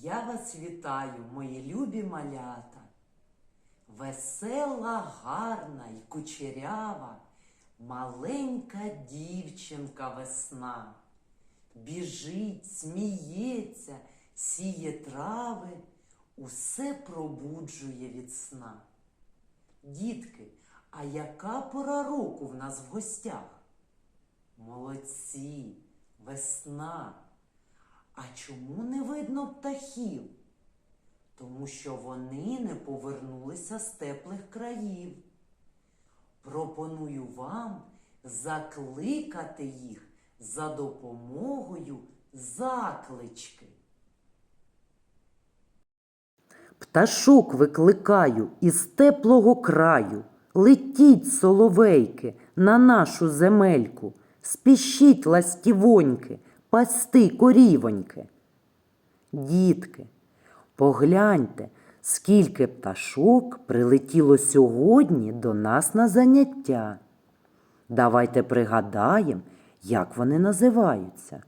Я вас вітаю, мої любі малята. Весела, гарна й кучерява, маленька дівчинка весна. Біжить, сміється, сіє трави, усе пробуджує від сна. Дітки, а яка пора року в нас в гостях? Молодці, весна. А чому не видно птахів? Тому що вони не повернулися з теплих країв. Пропоную вам закликати їх за допомогою заклички. Пташок викликаю із теплого краю. Летіть, соловейки, на нашу земельку, спішіть ластівоньки, пасти корівоньки. Дітки, погляньте, скільки пташок прилетіло сьогодні до нас на заняття. Давайте пригадаємо, як вони називаються.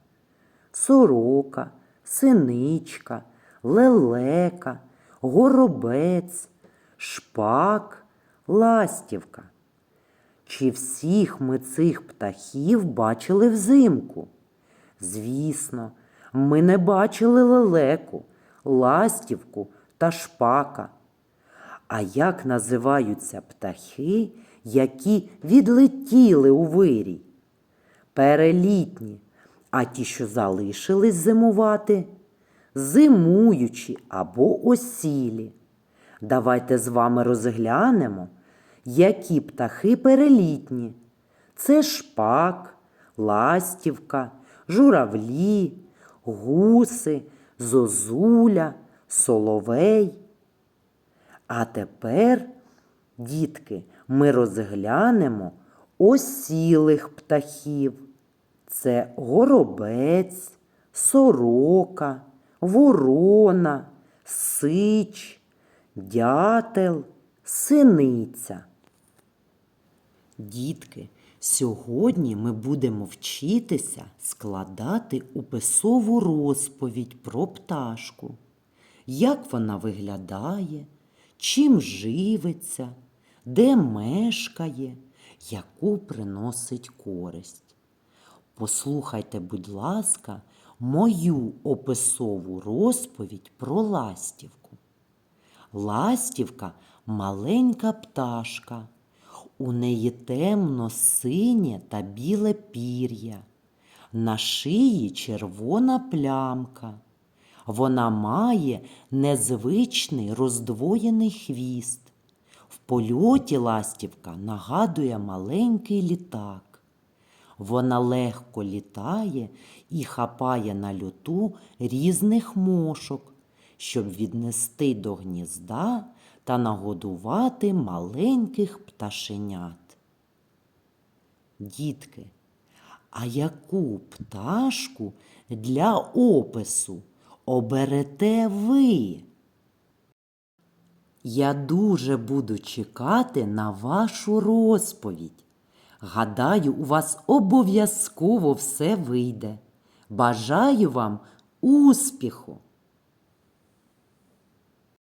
Сорока, синичка, лелека, горобець, шпак, ластівка. Чи всіх ми цих птахів бачили взимку? Звісно, ми не бачили лелеку, ластівку та шпака. А як називаються птахи, які відлетіли у вирій? Перелітні, а ті, що залишились зимувати, зимуючі або осілі. Давайте з вами розглянемо, які птахи перелітні. Це шпак, ластівка, журавлі, гуси, зозуля, соловей. А тепер, дітки, ми розглянемо осілих птахів. Це горобець, сорока, ворона, сич, дятел, синиця. Дітки, сьогодні ми будемо вчитися складати уписову розповідь про пташку. Як вона виглядає, чим живиться, де мешкає, яку приносить користь. Послухайте, будь ласка, мою описову розповідь про ластівку. Ластівка маленька пташка. У неї темно синє та біле пір'я. На шиї червона плямка. Вона має незвичний роздвоєний хвіст. В польоті ластівка нагадує маленький літак. Вона легко літає і хапає на льоту різних мошок, щоб віднести до гнізда та нагодувати маленьких пташенят. Дітки, а яку пташку для опису оберете ви? Я дуже буду чекати на вашу розповідь. Гадаю, у вас обов'язково все вийде. Бажаю вам успіху!